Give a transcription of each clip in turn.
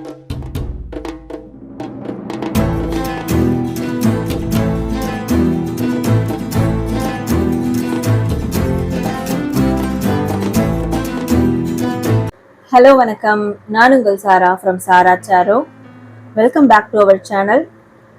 Hello வணக்கம். நான் உங்கள் Sara from Sara Saro. Welcome back to our channel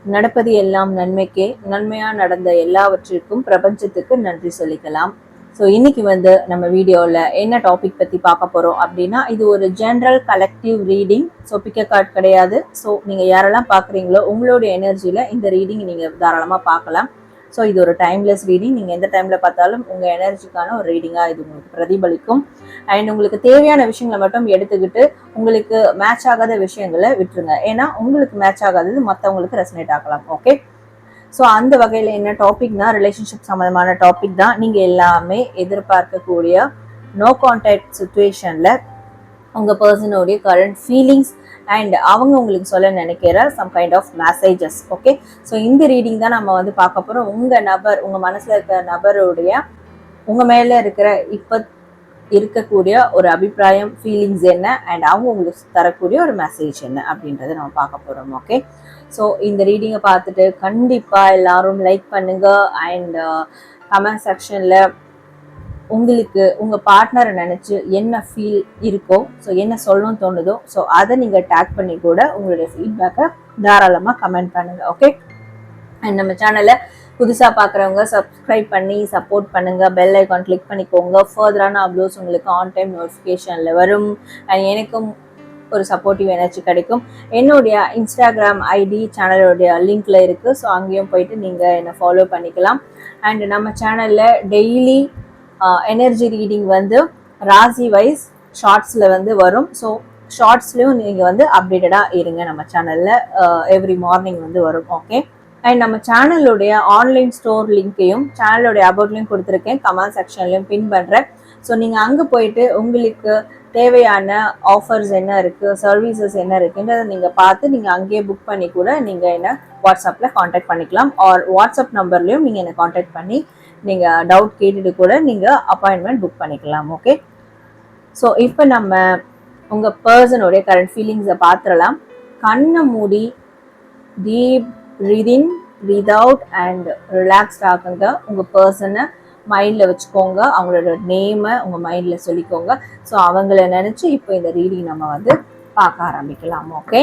நடப்பது எல்லாம் நன்மைக்கே. நன்மையாக நடந்த எல்லாவற்றிற்கும் பிரபஞ்சத்துக்கு நன்றி சொல்லிக்கலாம். ஸோ இன்னைக்கு வந்து நம்ம வீடியோவில் என்ன டாபிக் பற்றி பார்க்க போகிறோம் அப்படின்னா இது ஒரு general collective reading so pick a card கிடையாது. ஸோ நீங்கள் யாரெல்லாம் பார்க்குறீங்களோ உங்களுடைய எனர்ஜியில் இந்த ரீடிங் நீங்கள் தாராளமாக பார்க்கலாம். ஸோ இது ஒரு டைம்லெஸ் ரீடிங் நீங்கள் எந்த டைமில் பார்த்தாலும் உங்கள் எனர்ஜிக்கான ஒரு ரீடிங்காக இது உங்களுக்கு பிரதிபலிக்கும். அண்ட் உங்களுக்கு தேவையான விஷயங்களை மட்டும் எடுத்துக்கிட்டு உங்களுக்கு மேட்ச் ஆகாத விஷயங்களை விட்டுருங்க. ஏன்னா உங்களுக்கு மேட்ச் ஆகாதது மற்றவங்களுக்கு ரெசனேட் ஆகலாம். ஓகே ஸோ அந்த வகையில் என்ன டாபிக்னா ரிலேஷன்ஷிப் சம்மந்தமான டாபிக் தான். நீங்கள் எல்லாமே எதிர்பார்க்கக்கூடிய நோ கான்டாக்ட் சுச்சுவேஷனில் உங்கள் பர்சனோடைய கரண்ட் ஃபீலிங்ஸ் அண்ட் அவங்க உங்களுக்கு சொல்ல நினைக்கிற some kind of messages okay so இந்த ரீடிங் தான் நம்ம வந்து பார்க்க போகிறோம் உங்கள் நபர் உங்கள் மனசில் இருக்கிற நபருடைய உங்கள் மேலே இருக்கிற இப்போ இருக்கக்கூடிய ஒரு அபிப்பிராயம் ஃபீலிங்ஸ் என்ன? அண்ட் அவங்க உங்களுக்கு தரக்கூடிய ஒரு மெசேஜ் என்ன? அப்படின்றத நம்ம பார்க்க போகிறோம் ஓகே ஸோ இந்த ரீடிங்கை பார்த்துட்டு கண்டிப்பாக எல்லாரும் லைக் பண்ணுங்க. அண்ட் கமெண்ட் செக்ஷனில் உங்களுக்கு உங்கள் பார்ட்னரை நினச்சி என்ன ஃபீல் இருக்கோ ஸோ என்ன சொல்லணும்னு தோணுதோ ஸோ அதை நீங்கள் டேக் பண்ணி கூட உங்களுடைய ஃபீட்பேக்கை தாராளமாக கமெண்ட் பண்ணுங்கள் ஓகே அண்ட் நம்ம சேனலை புதுசாக பார்க்குறவங்க சப்ஸ்கிரைப் பண்ணி சப்போர்ட் பண்ணுங்கள் பெல் ஐக்கான் கிளிக் பண்ணிக்கோங்க. ஃபர்தரான அப்லோட்ஸ் உங்களுக்கு ஆன் டைம் நோட்டிஃபிகேஷனில் வரும். அண்ட் எனக்கும் ஒரு சப்போர்ட்டிவ் எனர்ஜி கிடைக்கும். என்னுடைய இன்ஸ்டாகிராம் ஐடி சேனலோடைய லிங்க்ல இருக்குது ஸோ அங்கேயும் போயிட்டு நீங்கள் என்னை ஃபாலோ பண்ணிக்கலாம். அண்ட் நம்ம சேனலில் டெய்லி எனர்ஜி ரீடிங் வந்து ராசி வைஸ் ஷார்ட்ஸில் வந்து வரும். ஸோ ஷார்ட்ஸ்லேயும் நீங்கள் வந்து அப்டேட்டடாக இருங்க நம்ம சேனலில் எவ்ரி மார்னிங் வந்து வரும். ஓகே அண்ட் நம்ம சேனலுடைய ஆன்லைன் ஸ்டோர் லிங்க்கையும் சேனலுடைய அபவுட்லையும் கொடுத்துருக்கேன். கமெண்ட் செக்ஷன்லையும் பின் பண்ணுறேன் ஸோ நீங்கள் அங்கே போயிட்டு உங்களுக்கு தேவையான ஆஃபர்ஸ் என்ன இருக்குது சர்வீசஸ் என்ன இருக்குன்றதை நீங்கள் பார்த்து நீங்கள் அங்கேயே புக் பண்ணி கூட நீங்கள் என்ன வாட்ஸ்அப்பில் காண்டாக்ட் பண்ணிக்கலாம். ஆர் வாட்ஸ்அப் நம்பர்லேயும் நீங்கள் என்னை காண்டாக்ட் பண்ணி நீங்கள் டவுட் கேட்டுட்டு கூட நீங்கள் அப்பாயின்மெண்ட் புக் பண்ணிக்கலாம். ஓகே ஸோ இப்போ நம்ம உங்கள் பர்சனுடைய கரண்ட் ஃபீலிங்ஸை பார்த்துடலாம். கண்ணை மூடி டீப் ரிதின் விதவுட் அண்ட் ரிலாக்ஸ்டாகுங்க உங்கள் பர்சனை மைண்டில் வச்சுக்கோங்க. அவங்களோட நேமை உங்கள் மைண்டில் சொல்லிக்கோங்க. ஸோ அவங்கள நினச்சி இப்போ இந்த ரீடிங் நம்ம வந்து பார்க்க ஆரம்பிக்கலாம். ஓகே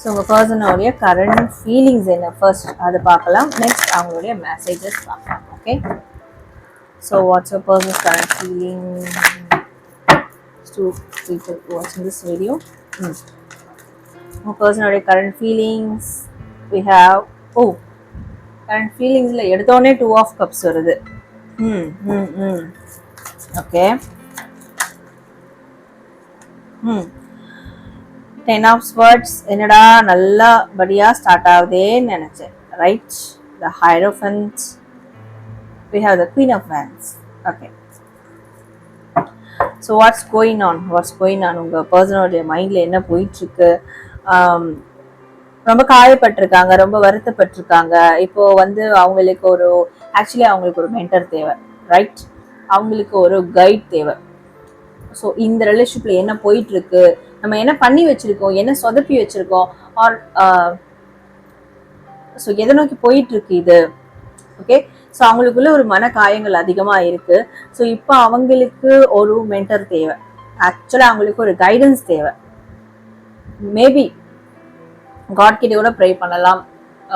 ஸோ உங்கள் பர்சனோடைய கரண்ட் ஃபீலிங்ஸ் என்ன? ஃபர்ஸ்ட் அதை பார்க்கலாம். நெக்ஸ்ட் அவங்களுடைய மெசேஜஸ் பார்க்கலாம். Okay so what's your person's current feeling to people வாட்சிங் திஸ் வீடியோ உங்கள் பர்சனோடைய current feelings we have oh current ஃபீலிங்ஸில் எடுத்தோடனே டூ ஆஃப் கப்ஸ் வருது. ம். ம் ம். ஓகே ம். டென் ஆஃப் ஸ்வர்ட்ஸ் என்னடா நல்லபடியாக ஸ்டார்ட் ஆகுதேன்னு நினச்சேன். Right the hierophants we have the queen of wands okay so what's going on what's going on உங்கள் பர்சனோடைய மைண்டில் என்ன போயிட்டுருக்கு ரொம்ப காயப்பட்டிருக்காங்க ரொம்ப வருத்தப்பட்டிருக்காங்க. இப்போ வந்து அவங்களுக்கு ஒரு ஆக்சுவலி அவங்களுக்கு ஒரு மென்டர் தேவை ரைட் அவங்களுக்கு ஒரு கைட் தேவை. ஸோ இந்த ரிலேஷன்ஷிப்பில் என்ன போயிட்டுருக்கு? நம்ம என்ன பண்ணி வச்சிருக்கோம்? என்ன சொதப்பி வச்சிருக்கோம்? ஆர் ஸோ uh, எதை நோக்கி போயிட்டு இருக்கு இது? ஓகே ஸோ அவங்களுக்குள்ள ஒரு மன காயங்கள் அதிகமாக இருக்கு. ஸோ இப்போ அவங்களுக்கு ஒரு மென்டர் தேவை. ஆக்சுவலாக அவங்களுக்கு ஒரு கைடன்ஸ் தேவை. மேபி காட் கூட ப்ரே பண்ணலாம்.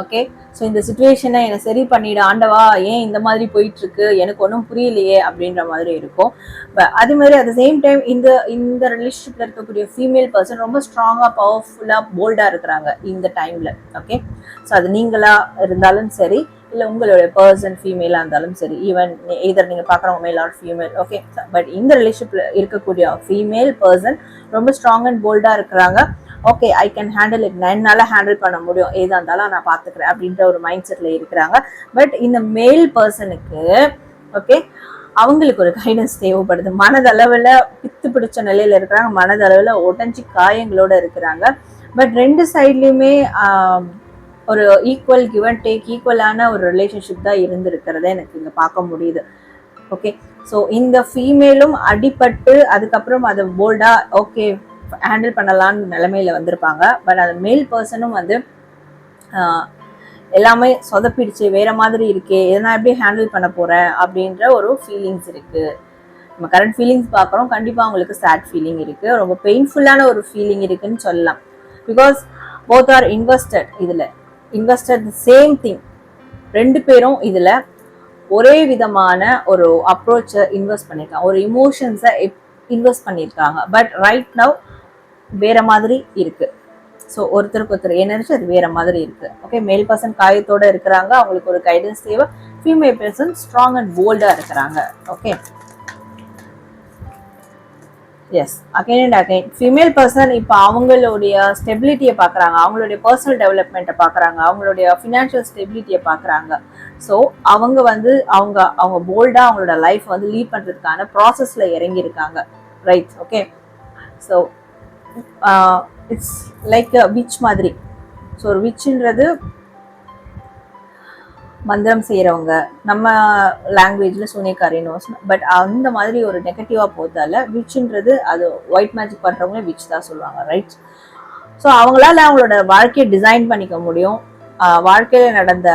ஓகே ஸோ இந்த சுச்சுவேஷனை என்னை சரி பண்ணிவிடு ஆண்டவா ஏன் இந்த மாதிரி போயிட்டுருக்கு? எனக்கு ஒன்றும் புரியலையே அப்படின்ற மாதிரி இருக்கும். அதே மாதிரி அட் த சேம் டைம் இந்த இந்த ரிலேஷன்ஷிப்பில் இருக்கக்கூடிய ஃபீமேல் பர்சன் ரொம்ப ஸ்ட்ராங்காக பவர்ஃபுல்லாக போல்டாக இருக்கிறாங்க இந்த டைமில் ஓகே ஸோ அது நீங்களாக இருந்தாலும் சரி இல்லை உங்களுடைய பர்சன் ஃபீமேலாக இருந்தாலும் சரி ஈவன் இதர் நீங்கள் பார்க்குறவங்க male or female okay but இந்த ரிலேஷன்ஷிப்பில் இருக்கக்கூடிய ஃபீமேல் பர்சன் ரொம்ப ஸ்ட்ராங் அண்ட் போல்டாக இருக்கிறாங்க. Okay I can handle it என்னால் ஹேண்டில் பண்ண முடியும். ஏதா இருந்தாலும் நான் பார்த்துக்கிறேன் அப்படின்ற ஒரு மைண்ட் செட்டில் இருக்கிறாங்க. பட் இந்த மேல் பர்சனுக்கு ஓகே அவங்களுக்கு ஒரு கைடன்ஸ் தேவைப்படுது. மனதளவில் பித்து பிடிச்ச நிலையில் இருக்கிறாங்க. மனதளவில் உடஞ்சி காயங்களோட இருக்கிறாங்க. பட் ரெண்டு சைட்லேயுமே ஒரு ஈக்குவல் கிவ் அண்ட் டேக் ஈக்குவலான ஒரு ரிலேஷன்ஷிப் தான் இருந்திருக்கிறத எனக்கு இங்கே பார்க்க முடியுது. ஓகே ஸோ இந்த ஃபீமேலும் அடிபட்டு அதுக்கப்புறம் அதை போல்டாக ஓகே ஹேண்டில் பண்ணலான்னு நிலைமையில வந்திருப்பாங்க. பட் அந்த மேல் பர்சனும் வந்து ஆஹ், எல்லாமே சொதப்பிடுச்சு வேற மாதிரி இருக்கே இதை நான் எப்படி ஹேண்டில் பண்ண போறேன் அப்படின்ற ஒரு ஃபீலிங்ஸ் இருக்கு. நம்ம கரண்ட் ஃபீலிங்ஸ் பார்க்குறோம் கண்டிப்பாக அவங்களுக்கு சேட் ஃபீலிங் இருக்கு. ரொம்ப பெயின்ஃபுல்லான ஒரு ஃபீலிங் இருக்குன்னு சொல்லலாம். பிகாஸ் போத் ஆர் இன்வெஸ்டட் இதில். இன்வெஸ்டட் சேம் திங் ரெண்டு பேரும் இதில் ஒரே விதமான ஒரு அப்ரோச்சை இன்வெஸ்ட் பண்ணியிருக்காங்க ஒரு இமோஷன்ஸை இன்வெஸ்ட் பண்ணியிருக்காங்க பட் ரைட் நவ் வேற மாதிரி இருக்கு. ஸோ ஒருத்தருக்கு ஒருத்தர் எனர்ஜி அது வேற மாதிரி இருக்கு. ஓகே மேல் பர்சன் காயத்தோட இருக்கிறாங்க அவங்களுக்கு ஒரு கைடன்ஸ் தேவை. ஃபீமேல் பர்சன் ஸ்ட்ராங் அண்ட் போல்டா இருக்கிறாங்க. Okay yes again and again female person இப்போ அவங்களுடைய ஸ்டெபிலிட்டியை பார்க்குறாங்க அவங்களுடைய பர்சனல் டெவலப்மெண்ட்டை பார்க்குறாங்க அவங்களுடைய ஃபினான்ஷியல் ஸ்டெபிலிட்டியை பார்க்குறாங்க ஸோ அவங்க வந்து அவங்க அவங்க போல்டாக அவங்களோட லைஃப் வந்து லீட் பண்ணுறதுக்கான ப்ராசஸில் இறங்கியிருக்காங்க. Right okay so it's like witch மாதிரி. ஸோ ஒரு விச்சுன்றது மந்திரம் செய்கிறவங்க நம்ம லாங்குவேஜில் சூனியக்காரினோஸ் பட் அந்த மாதிரி ஒரு நெகட்டிவாக போகிறதால விச்சுன்றது அது ஒயிட் மேஜிக் பண்ணுறவங்களே விச் தான் சொல்லுவாங்க ரைட் ஸோ அவங்களால அவங்களோட வாழ்க்கையை டிசைன் பண்ணிக்க முடியும். வாழ்க்கையில் நடந்த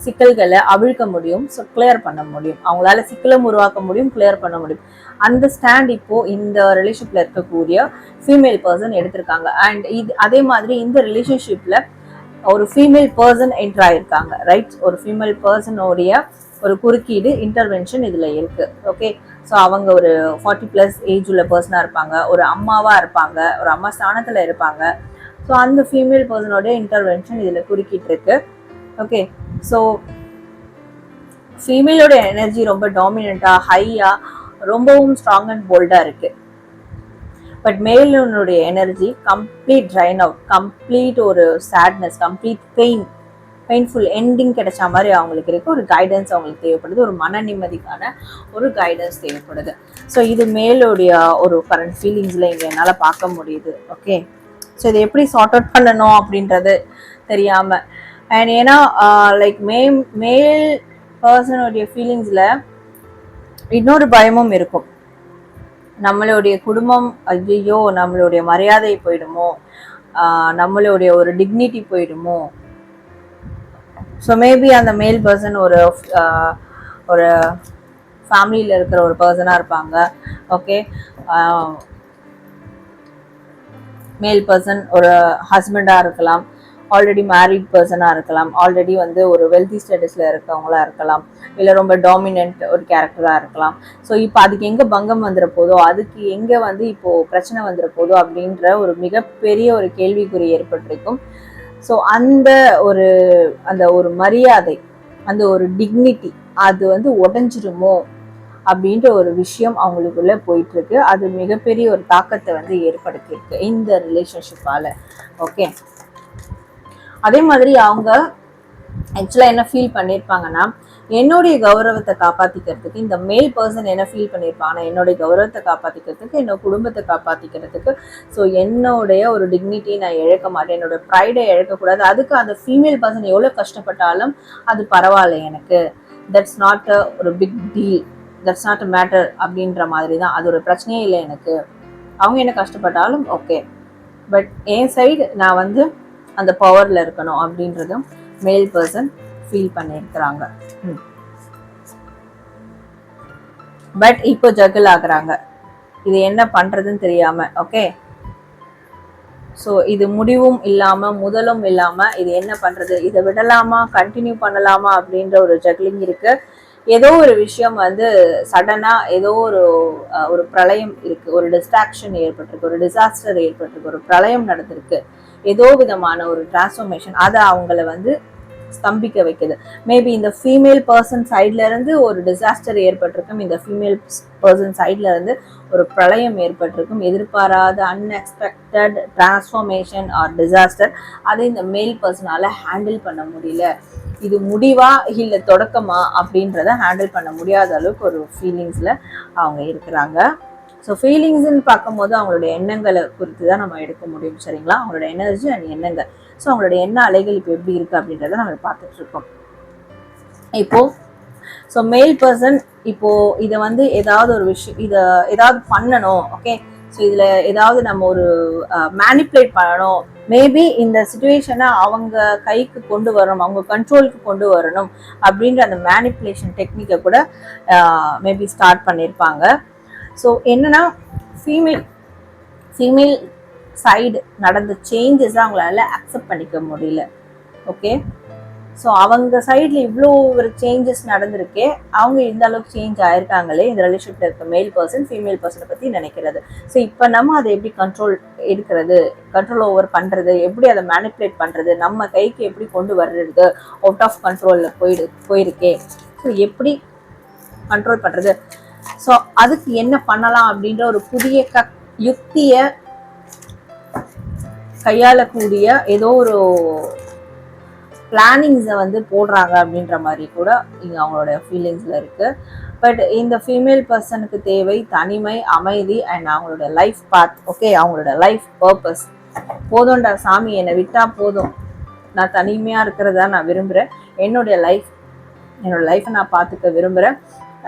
சிக்கல்களை அவிழ்க்க முடியும் ஸோ கிளியர் பண்ண முடியும். அவங்களால சிக்கலும் உருவாக்க முடியும் கிளியர் பண்ண முடியும். அந்த ஸ்டாண்ட் இப்போ இந்த ரிலேஷன்ஷிப்ல இருக்கக்கூடிய ஃபீமேல் பர்சன் எடுத்திருக்காங்க. அண்ட் இது அதே மாதிரி இந்த ரிலேஷன்ஷிப்ல ஒரு ஃபீமேல் பர்சன் என்டர் ஆயிருக்காங்க ரைட் ஒரு ஃபீமேல் பர்சனோடைய ஒரு குறுக்கீடு இன்டர்வென்ஷன் இதுல இருக்கு ஓகே ஸோ அவங்க ஒரு ஃபார்ட்டி ப்ளஸ் ஏஜ் உள்ள பர்சனாக இருப்பாங்க ஒரு அம்மாவா இருப்பாங்க ஒரு அம்மா ஸ்தானத்துல இருப்பாங்க. ஸோ அந்த ஃபீமேல் பர்சனோடைய இன்டர்வென்ஷன் இதுல குறுக்கிட்டு இருக்கு ஓகே ஸோ ஃபீமேலோட எனர்ஜி ரொம்ப டாமினண்ட்டாக ஹையாக ரொம்பவும் ஸ்ட்ராங் அண்ட் போல்டாக இருக்குது but மேலனுடைய energy complete drain out complete ஒரு sadness complete pain painful ending கிடைச்ச மாதிரி அவங்களுக்கு இருக்குது ஒரு கைடன்ஸ் அவங்களுக்கு தேவைப்படுது ஒரு மன நிம்மதிக்கான ஒரு கைடன்ஸ் தேவைப்படுது. ஸோ இது மேலுடைய ஒரு கரண்ட் ஃபீலிங்ஸில் இங்கே என்னால் பார்க்க முடியுது ஓகே ஸோ இதை எப்படி சார்ட் அவுட் பண்ணணும் அப்படின்றது தெரியாமல் அண்ட் ஏன்னா லைக் மே மேல் பர்சனுடைய ஃபீலிங்ஸில் இன்னொரு பயமும் இருக்கும். நம்மளுடைய குடும்பம் ஐயோ நம்மளுடைய மரியாதை போயிடுமோ? நம்மளுடைய ஒரு டிக்னிட்டி போயிடுமோ? ஸோ மேபி அந்த மேல் பர்சன் ஒரு ஒரு ஃபேமிலியில் இருக்கிற ஒரு பர்சனாக இருப்பாங்க. ஓகே மேல் பர்சன் ஒரு ஹஸ்பண்டாக இருக்கலாம். ஆல்ரெடி மேரிட் பர்சனாக இருக்கலாம். ஆல்ரெடி வந்து ஒரு வெல்தி ஸ்டேட்டஸில் இருக்கவங்களா இருக்கலாம். இல்லை ரொம்ப டாமினன்ட் ஒரு கேரக்டராக இருக்கலாம். ஸோ இப்போ அதுக்கு எங்கே பங்கம் வந்துட போதோ அதுக்கு எங்கே வந்து இப்போது பிரச்சனை வந்துட போதோ அப்படின்ற ஒரு மிகப்பெரிய ஒரு கேள்விக்குறி ஏற்பட்டிருக்கும். ஸோ அந்த ஒரு அந்த ஒரு மரியாதை அந்த ஒரு டிக்னிட்டி அது வந்து உடஞ்சிருமோ அப்படின்ற ஒரு விஷயம் அவங்களுக்குள்ள போயிட்டு இருக்கு அது மிகப்பெரிய ஒரு தாக்கத்தை வந்து ஏற்படுத்தியிருக்கு இந்த ரிலேஷன்ஷிப்பால ஓகே அதே மாதிரி அவங்க ஆக்சுவலாக என்ன ஃபீல் பண்ணியிருப்பாங்கன்னா என்னுடைய கௌரவத்தை காப்பாற்றிக்கிறதுக்கு இந்த மேல் பர்சன் என்ன ஃபீல் பண்ணியிருப்பாங்கன்னா என்னுடைய கௌரவத்தை காப்பாற்றிக்கிறதுக்கு என்னோட குடும்பத்தை காப்பாற்றிக்கிறதுக்கு ஸோ என்னுடைய ஒரு டிக்னிட்டி நான் இழக்க மாட்டேன். என்னோட ப்ரைடை இழக்கக்கூடாது அதுக்கு அந்த ஃபீமேல் பர்சன் எவ்வளோ கஷ்டப்பட்டாலும் அது பரவாயில்ல எனக்கு. தட்ஸ் நாட் அ ஒரு big deal that's not a matter அப்படின்ற மாதிரி தான். அது ஒரு பிரச்சனையே இல்லை எனக்கு. அவங்க என்ன கஷ்டப்பட்டாலும் ஓகே பட் என் சைடு நான் வந்து அந்த பவரில் இருக்கணும் அப்படின்றதும் மேல் பர்சன் ஃபீல் பண்ணியிருக்கிறாங்க பட் இப்போ ஜகிள் ஆகுறாங்க. இது என்ன பண்றதுன்னு தெரியாம ஓகே ஸோ இது முடிவும் இல்லாம முதலும் இல்லாம இது என்ன பண்றது? இதை விடலாமா? கண்டினியூ பண்ணலாமா? அப்படின்ற ஒரு ஜக்லிங் இருக்கு. ஏதோ ஒரு விஷயம் வந்து சடனா ஏதோ ஒரு ஒரு பிரளயம் இருக்கு. ஒரு டிஸ்ட்ராக்ஷன் ஏற்பட்டிருக்கு. ஒரு டிசாஸ்டர் ஏற்பட்டிருக்கு. ஒரு பிரளயம் நடந்திருக்கு. ஏதோ விதமான ஒரு டிரான்ஸ்ஃபர்மேஷன் அதை அவங்கள வந்து ஸ்தம்பிக்க வைக்குது. மேபி இந்த ஃபீமேல் பர்சன் சைட்ல இருந்து ஒரு டிசாஸ்டர் ஏற்பட்டிருக்கும். இந்த ஃபீமேல் பர்சன் சைட்ல இருந்து ஒரு பிரளயம் ஏற்பட்டிருக்கும். எதிர்பாராத அன்எக்ஸ்பெக்டட் டிரான்ஸ்ஃபர்மேஷன் ஆர் டிசாஸ்டர் அதை இந்த மேல் பர்சனால ஹேண்டில் பண்ண முடியல. இது முடிவா இல்லை தொடக்கமா அப்படின்றத ஹேண்டில் பண்ண முடியாத அளவுக்கு ஒரு ஃபீலிங்ஸில் அவங்க இருக்கிறாங்க. ஸோ ஃபீலிங்ஸ்ன்னு பார்க்கும்போது அவங்களுடைய எண்ணங்களை குறித்து தான் நம்ம எடுக்க முடியும் சரிங்களா? அவங்களோட எனர்ஜி அண்ட் எண்ணங்கள். ஸோ அவங்களோட எண்ண அலைகள் இப்போ எப்படி இருக்குது அப்படின்றத நம்ம பார்த்துட்டு இருக்கோம். ஸோ மேல் பர்சன் இப்போது இதை வந்து ஏதாவது ஒரு விஷயம் இதை ஏதாவது பண்ணணும் ஓகே ஸோ இதில் ஏதாவது நம்ம ஒரு மேனிப்புலேட் பண்ணணும். மேபி இந்த சுச்சுவேஷனை அவங்க கைக்கு கொண்டு வரணும் அவங்க கண்ட்ரோலுக்கு கொண்டு வரணும் அப்படின்ற அந்த மேனிப்புலேஷன் டெக்னிக்கை கூட மேபி ஸ்டார்ட் பண்ணியிருப்பாங்க ஸோ என்னன்னா ஃபீமேல் ஃபீமேல் சைடு நடந்த சேஞ்சஸை அவங்களால அக்செப்ட் பண்ணிக்க முடியல. ஓகே ஸோ அவங்க சைடில் இவ்வளோ ஒரு சேஞ்சஸ் நடந்திருக்கே. அவங்க இந்த அளவுக்கு சேஞ்ச் ஆயிருக்காங்களே இந்த ரிலேஷன்ஷிப்பில் இருக்க மேல் பர்சன் ஃபீமேல் பர்சனை பற்றி நினைக்கிறது. ஸோ இப்போ நம்ம அதை எப்படி கண்ட்ரோல் எடுக்கிறது கண்ட்ரோல் ஓவர் பண்ணுறது எப்படி அதை மேனிப்புலேட் பண்ணுறது நம்ம கைக்கு எப்படி கொண்டு வர்றது அவுட் ஆஃப் கண்ட்ரோலில் போயிடு போயிருக்கே. ஸோ எப்படி கண்ட்ரோல் பண்ணுறது ஸோ அதுக்கு என்ன பண்ணலாம் அப்படின்ற ஒரு புதிய க யுக்தியை கையாளக்கூடிய ஏதோ ஒரு பிளானிங்ஸை வந்து போடுறாங்க அப்படின்ற மாதிரி கூட இங்கே அவங்களோட ஃபீலிங்ஸில் இருக்குது பட் இந்த ஃபீமேல் பர்சனுக்கு தேவை தனிமை அமைதி அண்ட் அவங்களோட லைஃப் பாத் ஓகே அவங்களோட லைஃப் பர்பஸ் போதும்டா சாமி என்னை விட்டால் போதும். நான் தனிமையாக இருக்கிறதா நான் விரும்புகிறேன் என்னுடைய லைஃப் என்னோட லைஃப்பை நான் பார்த்துக்க விரும்புகிறேன்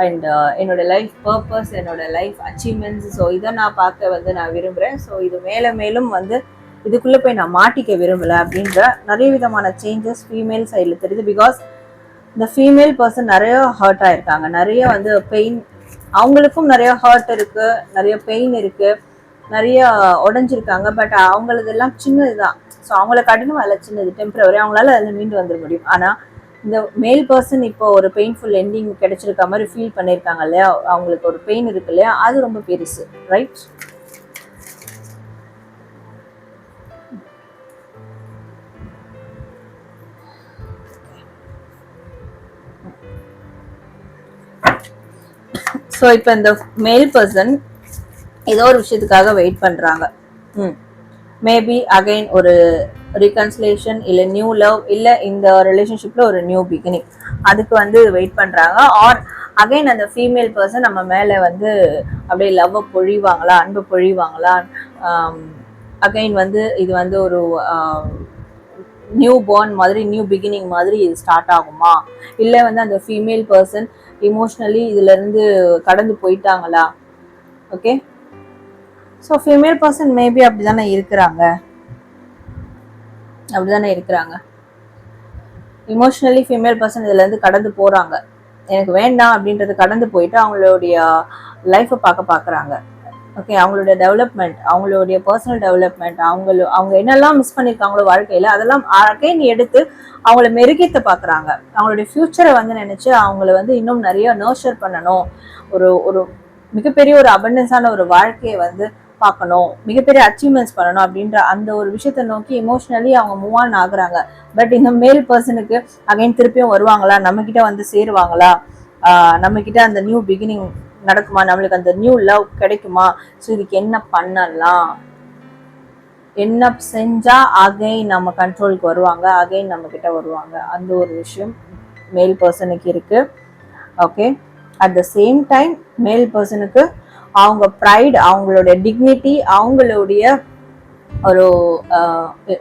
அண்ட் uh, என்னோட லைஃப் பர்பஸ் என்னோட லைஃப் அச்சீவ்மெண்ட்ஸ் ஸோ இதை நான் பார்க்க வந்து நான் விரும்புகிறேன் ஸோ இது மேலே மேலும் வந்து இதுக்குள்ளே போய் நான் மாட்டிக்க விரும்பலை அப்படின்ற நிறைய விதமான சேஞ்சஸ் ஃபீமேல் சைடில் தெரியுது. பிகாஸ் இந்த ஃபீமேல் பர்சன் நிறைய ஹர்ட் ஆகிருக்காங்க நிறைய வந்து பெயின் அவங்களுக்கும் நிறைய ஹர்ட் இருக்குது நிறைய பெயின் இருக்குது நிறைய உடஞ்சிருக்காங்க. பட் அவங்களதெல்லாம் சின்னது தான் ஸோ அவங்கள காட்டிலும் அதில் சின்னது டெம்பரவரி அவங்களால அதில் மீண்டு வந்துட முடியும். ஆனால் இந்த மேல் பர்சன் இப்போ ஒரு பெயின்ஃபுல் எண்டிங் கிடைச்சிருக்க மாதிரி ஃபீல் பண்ணியிருக்காங்க இல்லையா? அவங்களுக்கு ஒரு பெயின் இருக்கு இல்லையா? அது ரொம்ப பெருசு ரைட் ஸோ இப்போ இந்த மேல் பர்சன் ஏதோ ஒரு விஷயத்துக்காக வெயிட் பண்ணுறாங்க ம். மேபி அகைன் ஒரு ரீகன்சிலேஷன் இல்லை நியூ லவ் இல்லை இந்த ரிலேஷன்ஷிப்பில் ஒரு நியூ பிகினிங் அதுக்கு வந்து வெயிட் பண்ணுறாங்க ஆர் அகைன் அந்த ஃபீமேல் பர்சன் நம்ம மேலே வந்து அப்படியே லவ்வை பொழிவாங்களா அன்பு பொழிவாங்களா? அகைன் வந்து இது வந்து ஒரு நியூ பார்ன் மாதிரி நியூ பிகினிங் மாதிரி இது ஸ்டார்ட் ஆகுமா? இல்லை வந்து அந்த ஃபீமேல் பர்சன் இமோஷ்னலி இதுலேருந்து கடந்து போயிட்டாங்களா? Okay so female person maybe அப்படி தானே இருக்கிறாங்க. அப்படி தானே இருக்கிறாங்க இமோஷ்னலி ஃபீமேல் பர்சன் இதுலேருந்து கடந்து போகிறாங்க எனக்கு வேண்டாம் அப்படின்றது கடந்து போயிட்டு அவங்களுடைய லைஃப்பை பார்க்க பார்க்குறாங்க. ஓகே அவங்களுடைய டெவலப்மெண்ட் அவங்களுடைய பர்சனல் டெவலப்மெண்ட் அவங்கள அவங்க என்னெல்லாம் மிஸ் பண்ணியிருக்காங்களோ வாழ்க்கையில் அதெல்லாம் அகைன் எடுத்து அவங்கள மெருகித்த பார்க்குறாங்க. அவங்களுடைய ஃப்யூச்சரை வந்து நினச்சி அவங்கள வந்து இன்னும் நிறைய நர்ச்சர் பண்ணணும். ஒரு ஒரு மிகப்பெரிய ஒரு அபண்டன்ஸான ஒரு வாழ்க்கையை வந்து பார்க்கணும் மிகப்பெரிய அச்சீவ்மெண்ட்ஸ் பண்ணணும் அப்படின்ற அந்த ஒரு விஷயத்த நோக்கி இமோஷனலி அவங்க மூவ் ஆன் ஆகுறாங்க. பட் இந்த மேல் பர்சனுக்கு அகைன் திருப்பியும் வருவாங்களா? நம்ம கிட்ட வந்து சேருவாங்களா? நம்ம கிட்ட அந்த நியூ பிகினிங் நடக்குமா? நம்மளுக்கு அந்த நியூ லவ் கிடைக்குமா? ஸோ இதுக்கு என்ன பண்ணலாம்? என்ன செஞ்சா அகைன் நம்ம கண்ட்ரோலுக்கு வருவாங்க? அகைன் நம்ம கிட்ட வருவாங்க. அந்த ஒரு விஷயம் மேல் பர்சனுக்கு இருக்கு. Okay at the same time male பர்சனுக்கு அவங்க ப்ரைட் அவங்களுடைய டிக்னிட்டி அவங்களுடைய ஒரு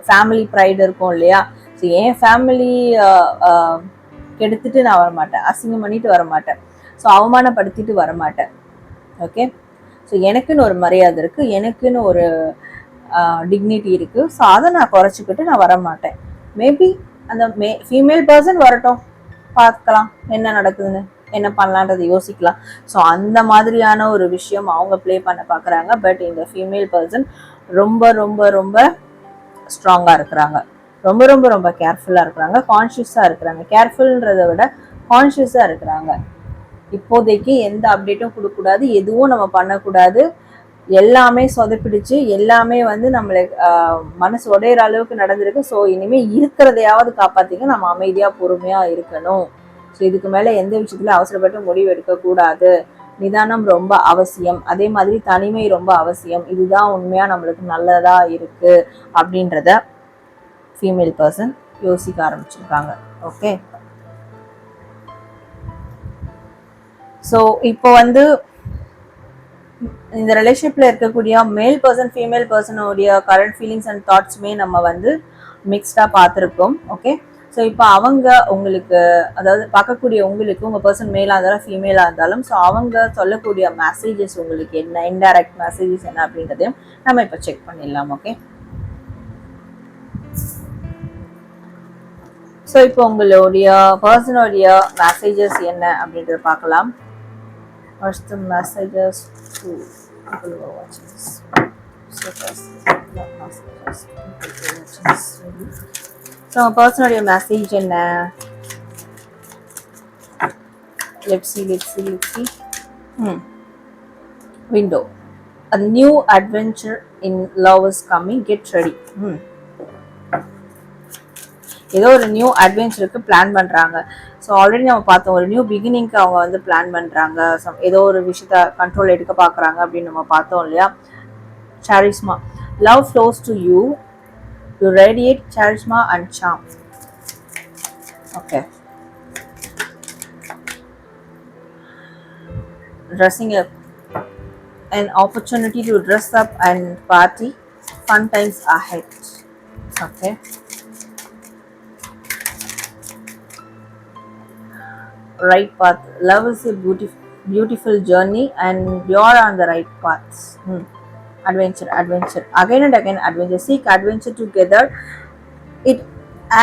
ஃபேமிலி ப்ரைடு இருக்கும் இல்லையா? ஸோ என் ஃபேமிலி கெடுத்துட்டு நான் வரமாட்டேன். அசிங்கம் பண்ணிட்டு வரமாட்டேன். ஸோ அவமானப்படுத்திட்டு வரமாட்டேன். ஓகே ஸோ எனக்குன்னு ஒரு மரியாதை இருக்குது எனக்குன்னு ஒரு டிக்னிட்டி இருக்குது ஸோ அதை நான் குறைச்சிக்கிட்டு நான் வரமாட்டேன். மேபி அந்த மே ஃபீமேல் பர்சன் வரட்டும். பார்க்கலாம் என்ன நடக்குதுன்னு. என்ன பண்ணலான்றது யோசிக்கலாம். ஸோ அந்த மாதிரியான ஒரு விஷயம் அவங்க ப்ளே பண்ண பார்க்குறாங்க பட் இந்த ஃபீமேல் பர்சன் ரொம்ப ரொம்ப ரொம்ப ஸ்ட்ராங்காக இருக்கிறாங்க. ரொம்ப ரொம்ப ரொம்ப கேர்ஃபுல்லாக இருக்கிறாங்க. கான்ஷியஸாக இருக்கிறாங்க. கேர்ஃபுல்ன்றதை விட கான்ஷியஸாக இருக்கிறாங்க. இப்போதைக்கு எந்த அப்டேட்டும் கொடுக்கக்கூடாது. எதுவும் நம்ம பண்ணக்கூடாது. எல்லாமே சொதப்பிடிச்சு. எல்லாமே வந்து நம்மளை மனசு உடையிற அளவுக்கு நடந்திருக்கு. ஸோ இனிமேல் இருக்கிறதையாவது காப்பாற்றிக்க நம்ம அமைதியாக பொறுமையாக இருக்கணும். ஸோ இதுக்கு மேலே எந்த விஷயத்துல அவசரப்பட்டு முடிவு எடுக்கக்கூடாது. நிதானம் ரொம்ப அவசியம். அதே மாதிரி தனிமை ரொம்ப அவசியம். இதுதான் உண்மையாக நம்மளுக்கு நல்லதாக இருக்குது அப்படின்றத ஃபீமேல் பர்சன் யோசிக்க ஆரம்பிச்சிருக்காங்க. ஓகே ஸோ இப்போ வந்து இந்த ரிலேஷன்ஷிப்பில் இருக்கக்கூடிய மேல் பர்சன் ஃபீமேல் பர்சனுடைய கரண்ட் ஃபீலிங்ஸ் அண்ட் தாட்ஸுமே நம்ம வந்து மிக்ஸ்டாக பார்த்துருக்கோம். ஓகே ஸோ இப்போ அவங்க உங்களுக்கு அதாவது பார்க்கக்கூடிய உங்களுக்கு உங்கள் பர்சன் மேலாக இருந்தாலும் ஃபீமேலாக இருந்தாலும் ஸோ அவங்க சொல்லக்கூடிய மெசேஜஸ் உங்களுக்கு என்ன இன்டைரக்ட் மெசேஜஸ் என்ன அப்படின்றதையும் நம்ம இப்போ செக் பண்ணிடலாம் ஓகே ஸோ இப்போ உங்களுடைய பர்சனுடைய மெசேஜஸ் என்ன அப்படின்றத பார்க்கலாம் first messages to people who are watching this. So first, messages. People who are watching this. So பர்சனுடைய message என்ன let see let see see hmm window a new adventure in love coming get ready ready. ம் ஏதோ ஒரு new அட்வென்ச்சருக்கு plan பண்ணுறாங்க so already நம்ம பார்த்தோம் ஒரு new பிகினிங்க்கு அவங்க வந்து பிளான் பண்ணுறாங்க ஏதோ ஒரு விஷயத்த கண்ட்ரோல் எடுக்க பார்க்குறாங்க அப்படின்னு நம்ம பார்த்தோம் இல்லையா? Charisma love flows to you To radiate charisma and charm. Okay. Dressing up. An opportunity to dress up and party. Fun times ahead. Okay. Right path. Love is a beautiful, beautiful journey, and you're on the right path. Hmm. Adventure adventure. Again and again adventure. Seek adventure together. It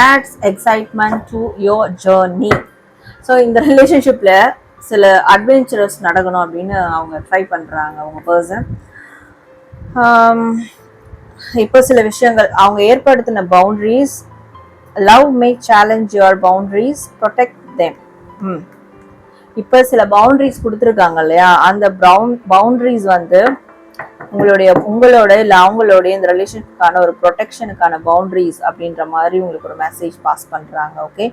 adds excitement to your journey. So இந்த ரிலேஷன்ஷிப்பில் சில adventurous நடக்கணும் அப்படின்னு அவங்க try பண்ணுறாங்க அவங்க person um, இப்போ சில விஷயங்கள் அவங்க ஏற்படுத்தின boundaries love make challenge your boundaries protect them hmm இப்போ சில பவுண்ட்ரிஸ் கொடுத்துருக்காங்க இல்லையா? அந்த பவுன் பவுண்ட்ரிஸ் வந்து உங்களுடைய உங்களோட இல்லை அவங்களோட இந்த ரிலேஷனுக்கான ஒரு ப்ரொடெக்ஷனுக்கான பவுண்ட்ரிஸ் அப்படின்ற மாதிரி உங்களுக்கு ஒரு மெசேஜ் பாஸ் பண்ணுறாங்க ஓகே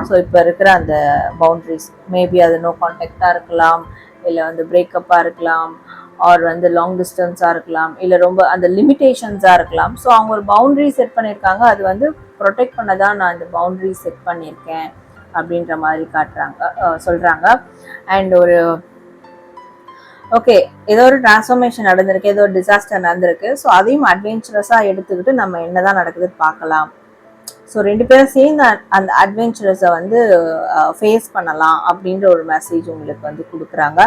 ஸோ இப்போ இருக்கிற அந்த பவுண்ட்ரிஸ் மேபி அது நோ கான்டாக்டாக இருக்கலாம் இல்லை வந்து பிரேக்கப்பாக இருக்கலாம் ஆர் வந்து லாங் டிஸ்டன்ஸாக இருக்கலாம் இல்லை ரொம்ப அந்த லிமிட்டேஷன்ஸாக இருக்கலாம். ஸோ அவங்க ஒரு பவுண்ட்ரி செட் பண்ணியிருக்காங்க அது வந்து ப்ரொடெக்ட் பண்ண தான் நான் இந்த பவுண்ட்ரி செட் பண்ணியிருக்கேன் அப்படின்ற மாதிரி காட்டுறாங்க சொல்கிறாங்க அண்ட் ஒரு ஓகே ஏதோ ஒரு டிரான்ஸ்ஃபர்மேஷன் நடந்திருக்கு ஏதோ ஒரு டிசாஸ்டர் நடந்திருக்கு. ஸோ அதையும் அட்வென்ச்சரஸாக எடுத்துக்கிட்டு நம்ம என்னதான் நடக்குதுன்னு பார்க்கலாம். ஸோ ரெண்டு பேரும் சேர்ந்து அந்த அட்வென்ச்சரஸை வந்து ஃபேஸ் பண்ணலாம் அப்படின்ற ஒரு மெசேஜ் உங்களுக்கு வந்து கொடுக்குறாங்க.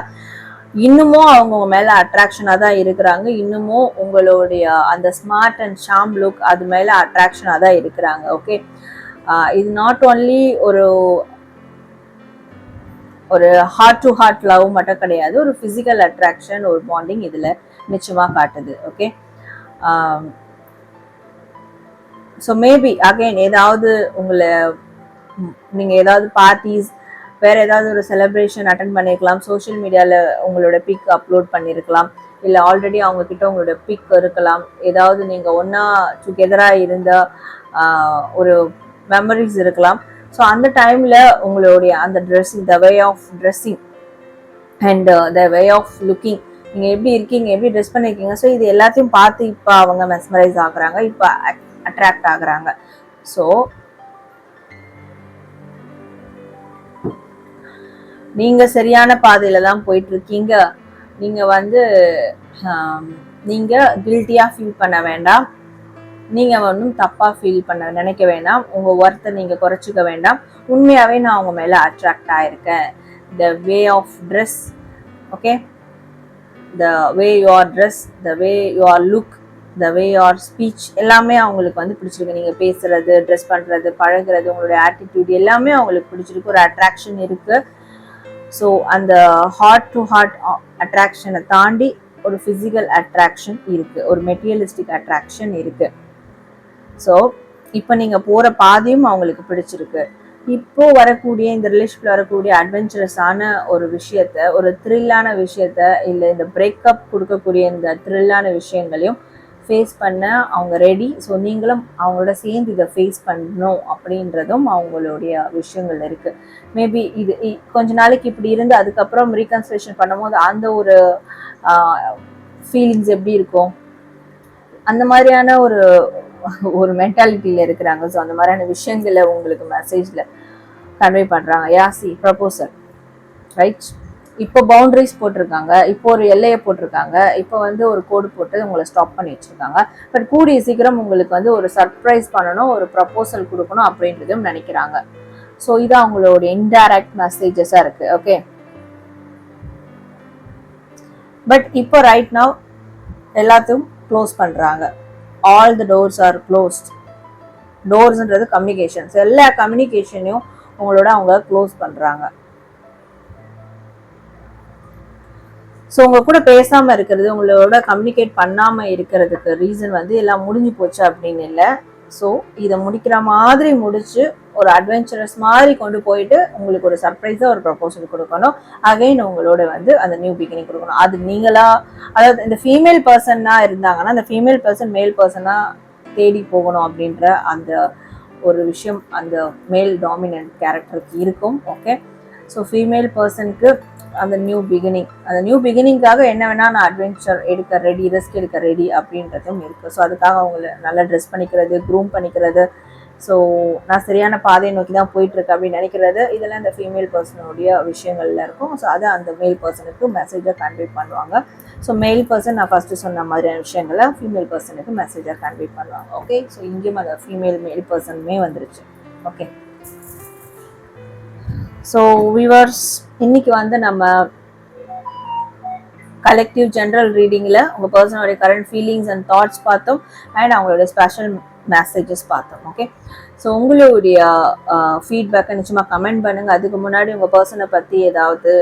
இன்னமும் அவங்க உங்க மேல அட்ராக்ஷனாக தான் இருக்கிறாங்க. இன்னமும் உங்களுடைய அந்த ஸ்மார்ட் அண்ட் ஷாம் லுக் அது மேல அட்ராக்ஷனாக தான் இருக்கிறாங்க. ஓகே இது நாட் ஓன்லி ஒரு ஒரு ஹார்ட் டு ஹார்ட் லவ் மட்டும் கிடையாது. ஒரு ஃபிசிக்கல் அட்ராக்ஷன் ஒரு பாண்டிங் இதில் நிச்சயமாக காட்டுது. ஓகே ஸோ மேபி அகைன் ஏதாவது உங்களை நீங்கள் ஏதாவது பார்ட்டிஸ் வேறு ஏதாவது ஒரு செலிப்ரேஷன் அட்டன் பண்ணியிருக்கலாம் சோஷியல் மீடியாவில் உங்களோட பிக் அப்லோட் பண்ணியிருக்கலாம் இல்லை ஆல்ரெடி அவங்க கிட்ட உங்களோட பிக் இருக்கலாம். ஏதாவது நீங்கள் ஒன்றா டுகெதராக இருந்த ஒரு மெமரிஸ் இருக்கலாம். ஸோ அந்த டைமில் உங்களுடைய அந்த dressing the way of dressing and the way of looking நீங்கள் எப்படி இருக்கீங்க எப்படி ட்ரெஸ் பண்ணியிருக்கீங்க ஸோ இது எல்லாத்தையும் பார்த்து இப்போ அவங்க மெஸ்மரைஸ் ஆகுறாங்க இப்போ அட்ராக்ட் ஆகுறாங்க. ஸோ நீங்க சரியான பாதையில தான் போயிட்டு இருக்கீங்க நீங்க வந்து um, நீங்க கில்ட்டியாக ஃபீல் பண்ண வேண்டாம். நீங்கள் ஒன்றும் தப்பாக ஃபீல் பண்ண நினைக்க வேண்டாம். உங்கள் ஒர்த்தை நீங்கள் குறைச்சிக்க வேண்டாம். உண்மையாகவே நான் உங்கள் மேலே attract ஆகிருக்கேன் the way of dress okay the way your dress the way your look the way our speech எல்லாமே அவங்களுக்கு வந்து பிடிச்சிருக்கு. நீங்கள் பேசுகிறது ட்ரெஸ் பண்ணுறது பழகிறது உங்களுடைய ஆட்டிடியூட் எல்லாமே அவங்களுக்கு பிடிச்சிருக்கு. ஒரு அட்ராக்ஷன் இருக்குது ஸோ அந்த ஹார்ட் டு ஹார்ட் அட்ராக்ஷனை தாண்டி ஒரு ஃபிசிக்கல் அட்ராக்ஷன் இருக்குது ஒரு மெட்டீரியலிஸ்டிக் அட்ராக்ஷன் இருக்குது ஸோ இப்போ நீங்கள் போகிற பாதையும் அவங்களுக்கு பிடிச்சிருக்கு. இப்போ வரக்கூடிய இந்த ரிலேஷன்ல வரக்கூடிய அட்வென்ச்சரஸான ஒரு விஷயத்த ஒரு த்ரில்லான விஷயத்த இல்லை இந்த பிரேக்கப் கொடுக்கக்கூடிய இந்த த்ரில்லான விஷயங்களையும் ஃபேஸ் பண்ண அவங்க ரெடி ஸோ நீங்களும் அவங்களோட சேர்ந்து இதை ஃபேஸ் பண்ணணும் அப்படின்றதும் அவங்களுடைய விஷயங்கள் இருக்குது மேபி இது கொஞ்ச நாளைக்கு இப்படி இருந்து அதுக்கப்புறம் ரீகன்ஸ்ட்ரேஷன் பண்ணும்போது அந்த ஒரு ஃபீலிங்ஸ் எப்படி இருக்கும்? அந்த மாதிரியான ஒரு ஒரு மென்டாலிட்டியில் இருக்கிறாங்க. ஸோ அந்த மாதிரியான விஷயங்களை உங்களுக்கு மெசேஜில் கன்வே பண்ணுறாங்க யாசி ப்ரப்போசல் ரைட் இப்போ பவுண்டரிஸ் போட்டிருக்காங்க. இப்போ ஒரு எல்லையை போட்டிருக்காங்க. இப்போ வந்து ஒரு கோடு போட்டு உங்களை ஸ்டாப் பண்ணி வச்சுருக்காங்க. பட் கூடிய சீக்கிரம் உங்களுக்கு வந்து ஒரு சர்ப்ரைஸ் பண்ணணும் ஒரு ப்ரப்போசல் கொடுக்கணும் அப்படின்றதும் நினைக்கிறாங்க. ஸோ இது அவங்களோட இன்டைரக்ட் மெசேஜஸாக இருக்கு. ஓகே பட் இப்போ ரைட் நவ் எல்லாத்தையும் க்ளோஸ் பண்ணுறாங்க all the doors are closed டோர்ஸ்ன்றது communications எல்லா கம்யூனிகேஷனையும் உங்களோட அவங்க க்ளோஸ் பண்ணுறாங்க ஸோ உங்க கூட பேசாமல் இருக்கிறது உங்களோட கம்யூனிகேட் பண்ணாமல் இருக்கிறதுக்கு ரீசன் வந்து எல்லாம் முடிஞ்சு போச்சு அப்படின்னு இல்லை. ஸோ இதை முடிக்கிற மாதிரி முடிச்சு ஒரு அட்வென்ச்சரஸ் மாதிரி கொண்டு போயிட்டு உங்களுக்கு ஒரு சர்ப்ரைஸாக ஒரு ப்ரப்போசல் கொடுக்கணும். அகைன் உங்களோட வந்து அந்த நியூ பிகினிங் கொடுக்கணும். அது நீங்களா அதாவது இந்த ஃபீமேல் பர்சன்னா இருந்தாங்கன்னா அந்த ஃபீமேல் பர்சன் மேல் பர்சனாக தேடி போகணும் அப்படின்ற அந்த ஒரு விஷயம் அந்த மேல் டாமினன்ட் கேரக்டருக்கு இருக்கும். ஓகே ஸோ ஃபீமேல் பர்சனுக்கு அந்த நியூ பிகினிங் அந்த நியூ பிகினிங்காக என்ன வேணால் நான் அட்வென்ச்சர் எடுக்க ரெடி ரிஸ்க் எடுக்க ரெடி அப்படின்றதும் இருக்குது ஸோ அதுக்காக அவங்கள நல்லா ட்ரெஸ் பண்ணிக்கிறது க்ரூம் பண்ணிக்கிறது ஸோ நான் சரியான பாதையை நோக்கி தான் போயிட்டுருக்கு அப்படின்னு நினைக்கிறது. இதெல்லாம் இந்த ஃபீமேல் பர்சனுடைய விஷயங்கள்ல இருக்கும். ஸோ அதை அந்த மேல் பர்சனுக்கு மெசேஜை கன்வே பண்ணுவாங்க. ஸோ மேல் பர்சன் நான் ஃபஸ்ட்டு சொன்ன மாதிரியான விஷயங்களை ஃபீமேல் பர்சனுக்கு மெசேஜை கன்வே பண்ணுவாங்க. ஓகே ஸோ இங்கேயும் அந்த ஃபீமேல் மேல் பர்சனுமே வந்துருச்சு. ஓகே ஸோ விவர்ஸ் இன்னைக்கு வந்து நம்ம கலெக்டிவ் ஜென்ரல் ரீடிங்கில் உங்கள் பர்சனோடைய கரண்ட் ஃபீலிங்ஸ் அண்ட் தாட்ஸ் பார்த்தோம். அண்ட் அவங்களோட ஸ்பெஷல் மெசேஜஸ் பார்த்தோம் ஓகே ஸோ உங்களுடைய ஃபீட்பேக்கை நிச்சயமாக கமெண்ட் பண்ணுங்கள் அதுக்கு முன்னாடி உங்கள் பர்சனை பற்றி ஏதாவது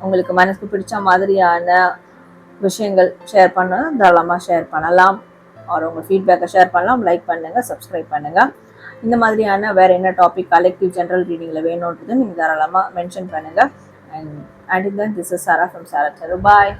உங்களுக்கு மனசுக்கு பிடிச்ச மாதிரியான விஷயங்கள் ஷேர் பண்ண தாராளமாக ஷேர் பண்ணலாம். அவர் உங்கள் ஃபீட்பேக்கை ஷேர் பண்ணலாம். லைக் பண்ணுங்கள் சப்ஸ்கிரைப் பண்ணுங்கள் இந்த மாதிரியான வேறு என்ன டாபிக் கலெக்டிவ் ஜென்ரல் ரீடிங்கில் வேணுன்றது நீங்கள் தாராளமாக மென்ஷன் பண்ணுங்கள் and and then this is Sara from Sara bye